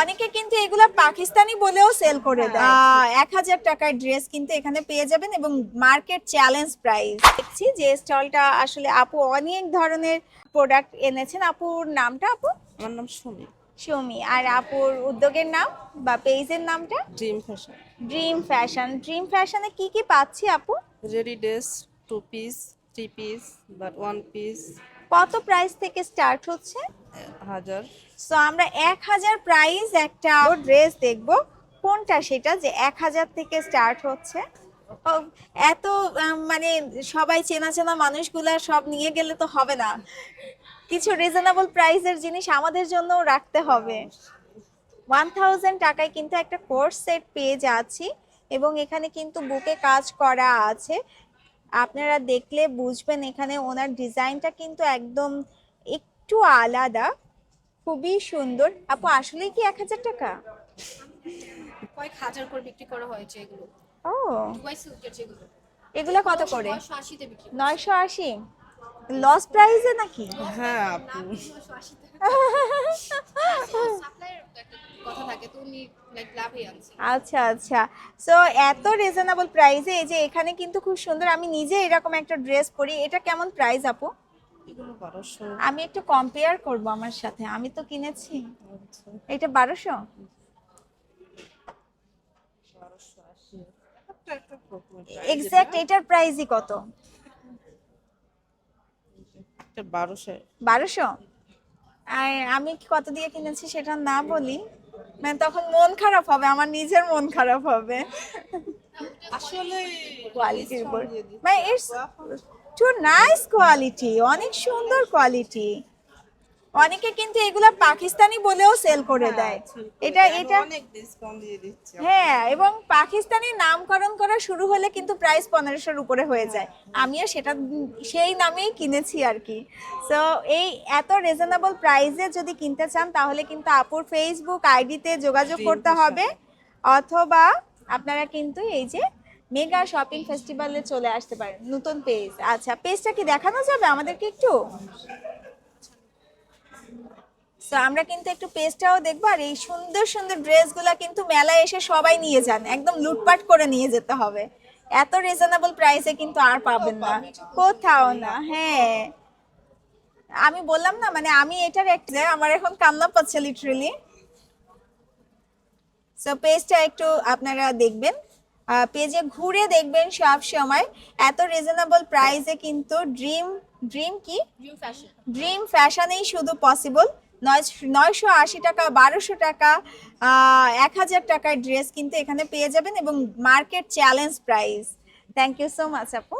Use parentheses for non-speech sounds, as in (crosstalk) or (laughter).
অনেকে কিন্তু এগুলা পাকিস্তানি বলেও সেল করে দেয়। এক হাজার টাকার ড্রেস কিন্তু এখানে পেয়ে যাবেন এবং মার্কেট চ্যালেঞ্জ প্রাইস দেখছি যে স্টলটা আসলে আপু অনেক ধরনের প্রোডাক্ট এনেছেন। আপুর নামটা আপু? আমার নাম সুমি। সুমি। আর আপুর উদ্যোগের নাম বা পেজের নামটা? Dream fashion dream fashion dream ফ্যাশনে কি কি পাচ্ছি আপু? Ready dress two piece three piece but one piece কত প্রাইস থেকে স্টার্ট হচ্ছে? হাজার। সো আমরা এক হাজার প্রাইস একটা ড্রেস দেখব। কোনটা সেটা? যে এক হাজার থেকে স্টার্ট হচ্ছে। এত মানে সবাই চেনা চেনা মানুষগুলা সব নিয়ে গেলে তো হবে না। কিছু রিজনেবল প্রাইসের জিনিস আমাদের জন্যও রাখতে হবে। ওয়ান থাউজেন্ড টাকায় কিন্তু একটা কোর্স সেট পেয়ে যাচ্ছি এবং এখানে কিন্তু বুকে কাজ করা আছে। আপনারা দেখলে বুঝবেন এখানে ওনার ডিজাইনটা কিন্তু একদম একটু আলাদা। খুবই সুন্দর। আপু আসলেই কি এক হাজার টাকা? কয়েক হাজার করে বিক্রি করা হয়েছে এগুলো। ও। দুবাই সিল্কের যেগুলো। এগুলা কত করে? নয়শো আশিতে বিক্রি নয়শো আশি? লস প্রাইসে নাকি? হ্যাঁ আপু। নয়শো আশিতে। (laughs) সাপ্লাইয়ের কথা থাকে তো উনি লাইক লাভই আনছে। আচ্ছা আচ্ছা। সো এত রিজনেবল প্রাইসে এই যে এখানে কিন্তু খুব সুন্দর আমি নিজে এরকম একটা ড্রেস পরি এটা কেমন প্রাইস আপু? এগুলো আমি একটু কম্পেয়ার করব আমার সাথে। আমি তো কিনেছি। এটা বারোশো? এক্স্যাক্ট এটার প্রাইসই কত? এটা বারোশো। বারোশো? আর আমি কত দিয়ে কিনেছি সেটা না বলি। মানে তখন মন খারাপ হবে আমার নিজের মন খারাপ হবে। আসলে কোয়ালিটির উপর। মানে ইটস টু নাইস কোয়ালিটি অনেক সুন্দর কোয়ালিটি অনেকে কিন্তু এগুলো পাকিস্তানি বলেও সেল করে দেয়। এটা এটা হ্যাঁ এবং পাকিস্তানি নামকরণ করা শুরু হলে কিন্তু প্রাইস পনেরোশোর উপরে হয়ে যায়। আমিও সেটা সেই নামেই কিনেছি আর কি। সো এই এত রিজনেবল প্রাইসে যদি কিনতে চান তাহলে কিন্তু আপুর ফেসবুক আইডিতে যোগাযোগ করতে হবে। অথবা আপনারা কিন্তু এই যে মেগা শপিং ফেস্টিভ্যালে চলে আসতে পারেন, নতুন পেজ। আচ্ছা পেজটা কি দেখানো যাবে আমাদেরকে একটু? তো আমরা কিন্তু একটু পেজটাও দেখব, আর এই সুন্দর সুন্দর ড্রেসগুলো কিন্তু মেলায় এসে সবাই নিয়ে যান, একদম লুটপাট করে নিয়ে যেতে হবে। এত রিজনেবল প্রাইসে কিন্তু আর পাবেন না। কোথাও না হ্যাঁ। আমি বললাম না মানে আমি এটার একটা আমার এখন কান্না পাচ্ছে লিটারেলি সো পেজটা একটু আপনারা দেখবেন। পেজে ঘুরে দেখবেন সব সময়। এত রিজনেবল প্রাইসে কিন্তু ড্রিম ড্রিম কি? ড্রিম ফ্যাশন ফ্যাশনেই শুধু পসিবল নয়শো আশি টাকা বারোশো টাকা এক হাজার টাকার ড্রেস কিন্তু এখানে পেয়ে যাবেন এবং market challenge price thank you so much আপু।